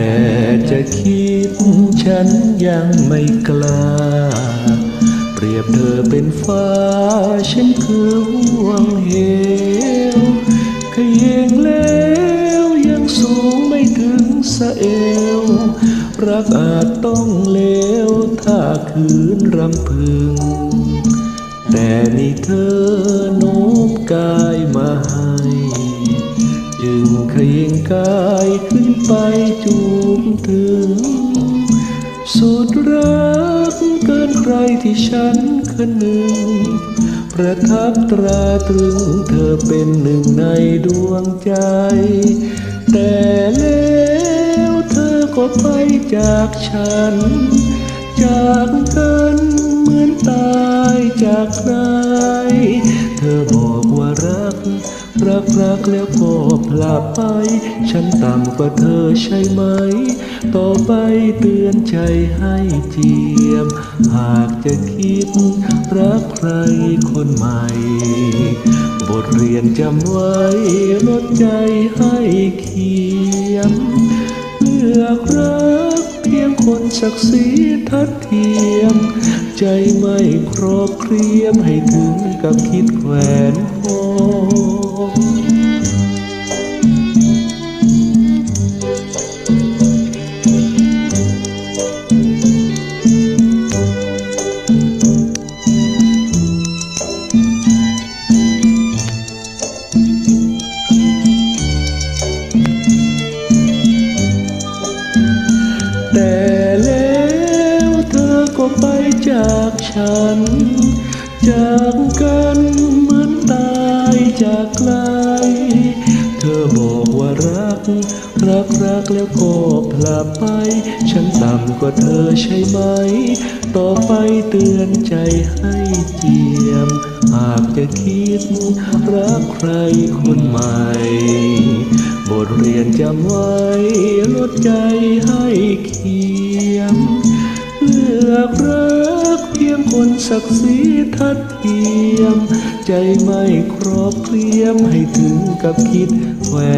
แต่จะคิดฉันยังไม่กล้า เปรียบเธอเป็นฟ้า ฉันคือห่วงเหวขยงแล้วยังสูงไม่ถึงสะเอว รักอาจต้องเลวถ้าคืนรำพึง แต่นี่เธอโน้มกายมาให้ จึงขยิงกายขึ้นไปจู บถึง สุดรักเกินใครที่ฉันคืนหนึ่ง ประทับตราตรึงเธอเป็นหนึ่งในดวงใจ แต่แล้วเธอก็ไปจากฉัน จากกันเหมือนตายจากใครเธอบอก รักรักแล้วก็พลาไป ฉันต่ำกว่าเธอใช่ไหม ต่อไปเตือนใจให้เจียม หากจะคิดรักใครคนใหม่ บทเรียนจำไว้ลดใจให้เขียมเลือกรัก คนศักดิ์ศรีทัดเทียม ใจไม่ครอบเครียมให้ถึงกับคิดแขวนคอ จากฉัน จากกันเหมือนตายจากไกล เธอบอกว่ารัก รักรักแล้วก็พลาไป ฉันต่ำกว่าเธอใช่ไหม ต่อไปเตือนใจให้เจียม หากจะคิดรักใครคนใหม่บทเรียนจำไว้ลดใจให้เขียมเลือกรักเพียงคน ศักดิ์ศรีทัดเทียม ใจไม่ครอบเคลียมให้ถึงกับคิดแหวน